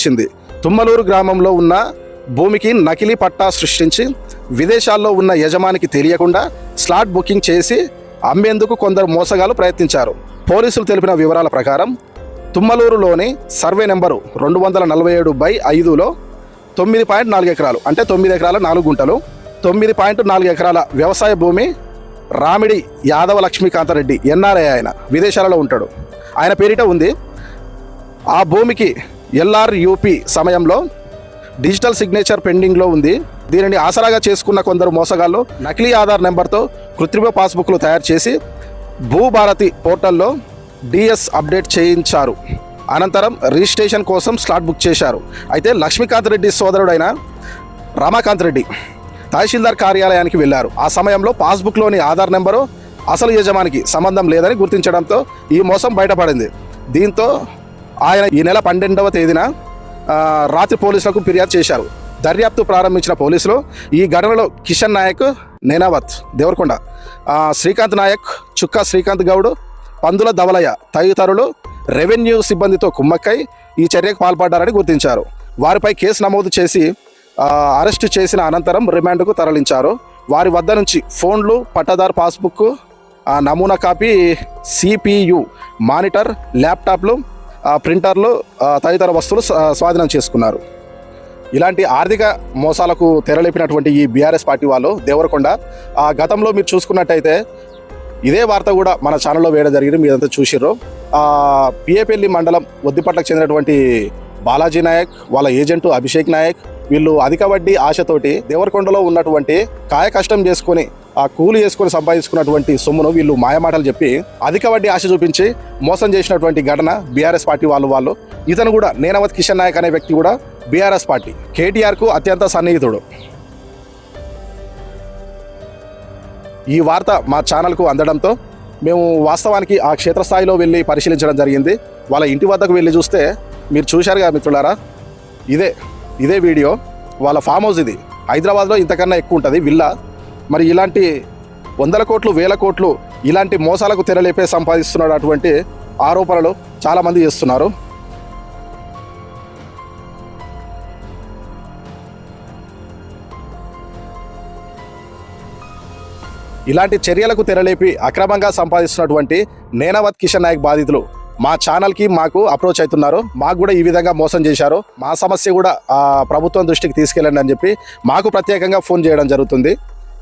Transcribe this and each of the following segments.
ఇచ్చింది తుమ్మలూరు గ్రామంలో ఉన్న భూమికి నకిలీ పట్టా సృష్టించి విదేశాల్లో ఉన్న యజమానికి తెలియకుండా స్లాట్ బుకింగ్ చేసి అమ్మేందుకు కొందరు మోసగాలు ప్రయత్నించారు. పోలీసులు తెలిపిన వివరాల ప్రకారం తుమ్మలూరులోని సర్వే నెంబరు రెండు వందల నలభై ఏడు బై ఐదులో తొమ్మిది పాయింట్ నాలుగు ఎకరాలు అంటే తొమ్మిది ఎకరాల నాలుగు గుంటలు తొమ్మిది పాయింట్ నాలుగు ఎకరాల వ్యవసాయ భూమి రామిడి యాదవ లక్ష్మీకాంతారెడ్డి ఎన్ఆర్ఐ ఆయన విదేశాలలో ఉంటాడు. ఆయన పేరిట ఉంది ఆ భూమికి ఎల్ఆర్ యూపీ సమయంలో డిజిటల్ సిగ్నేచర్ పెండింగ్లో ఉంది. దీనిని ఆసరాగా చేసుకున్న కొందరు మోసగాళ్ళు నకిలీ ఆధార్ నెంబర్తో కృత్రిమ పాస్బుక్లు తయారు చేసి భూభారతి పోర్టల్లో డిఎస్ అప్డేట్ చేయించారు. అనంతరం రిజిస్ట్రేషన్ కోసం స్లాట్ బుక్ చేశారు. అయితే లక్ష్మీకాంత్ రెడ్డి సోదరుడైన రమాకాంత్ రెడ్డి తహసీల్దార్ కార్యాలయానికి వెళ్ళారు ఆ సమయంలో పాస్బుక్లోని ఆధార్ నెంబరు అసలు యజమానికి సంబంధం లేదని గుర్తించడంతో ఈ మోసం బయటపడింది. దీంతో ఆయన ఈ నెల పన్నెండవ తేదీన రాత్రి పోలీసులకు ఫిర్యాదు చేశారు. దర్యాప్తు ప్రారంభించిన పోలీసులు ఈ ఘటనలో కిషన్ నాయక్ నేనావత్ దేవరకొండ శ్రీకాంత్ నాయక్ చుక్కా శ్రీకాంత్ గౌడ్ పందుల ధవలయ్య తదితరులు రెవెన్యూ సిబ్బందితో కుమ్మక్కై ఈ చర్యకు పాల్పడ్డారని గుర్తించారు. వారిపై కేసు నమోదు చేసి అరెస్టు చేసిన అనంతరం రిమాండ్కు తరలించారు. వారి వద్ద నుంచి ఫోన్లు పట్టదారు పాస్బుక్ నమూనా కాపీ సిపియు మానిటర్ ల్యాప్టాప్లు ప్రింటర్లు తదితర వస్తువులు స్వాధీనం చేసుకున్నారు. ఇలాంటి ఆర్థిక మోసాలకు తెరలేపినటువంటి ఈ బీఆర్ఎస్ పార్టీ వాళ్ళు దేవరకొండ ఆ గతంలో మీరు చూసుకున్నట్టయితే ఇదే వార్త కూడా మన ఛానల్లో వేయడం జరిగింది మీరంతా చూసిర్రు. పిఏపల్లి మండలం ఒద్దిపట్లకు చెందినటువంటి బాలాజీ నాయక్ వాళ్ళ ఏజెంటు అభిషేక్ నాయక్ వీళ్ళు అధిక వడ్డీ ఆశతోటి దేవరకొండలో ఉన్నటువంటి కాయ కష్టం చేసుకొని ఆ కూలి చేసుకుని సంపాదించుకున్నటువంటి సొమ్మును వీళ్ళు మాయమాటలు చెప్పి అధిక వడ్డీ ఆశ చూపించి మోసం చేసినటువంటి ఘటన బీఆర్ఎస్ పార్టీ వాళ్ళు వాళ్ళు. ఇతను కూడా నేనవత్ కిషన్ నాయక్ అనే వ్యక్తి కూడా బీఆర్ఎస్ పార్టీ. కేటీఆర్కు అత్యంత సన్నిహితుడు. ఈ వార్త మా ఛానల్కు అందడంతో మేము వాస్తవానికి ఆ క్షేత్రస్థాయిలో వెళ్ళి పరిశీలించడం జరిగింది. వాళ్ళ ఇంటి వద్దకు వెళ్ళి చూస్తే మీరు చూశారుగా మిత్రులారా? ఇదే ఇదే వీడియో. వాళ్ళ ఫామ్ హౌస్ ఇది. హైదరాబాద్లో ఇంతకన్నా ఎక్కువ ఉంటుంది విల్లా. మరి ఇలాంటి వందల కోట్లు వేల కోట్లు ఇలాంటి మోసాలకు తెరలేపే సంపాదిస్తున్నాడు అటువంటి ఆరోపణలు చాలామంది చేస్తున్నారు. ఇలాంటి చర్యలకు తెరలేపి అక్రమంగా సంపాదిస్తున్నటువంటి నేనవత్ కిషన్ నాయక్ బాధితులు మా ఛానల్కి మాకు అప్రోచ్ అవుతున్నారు. మాకు కూడా ఈ విధంగా మోసం చేశారు. మా సమస్య కూడా ప్రభుత్వం దృష్టికి తీసుకెళ్ళండి అని చెప్పి మాకు ప్రత్యేకంగా ఫోన్ చేయడం జరుగుతుంది.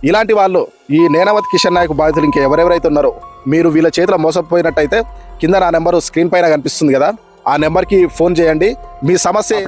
ఇలాంటి వాళ్ళు ఈ నేనవత్ కిషన్ నాయక్ బాధితులు ఇంకా ఎవరెవరైతే ఉన్నారో మీరు వీళ్ళ చేతిలో మోసపోయినట్టయితే కింద నా నెంబరు స్క్రీన్ పైన కనిపిస్తుంది కదా. ఆ నెంబర్కి ఫోన్ చేయండి. మీ సమస్య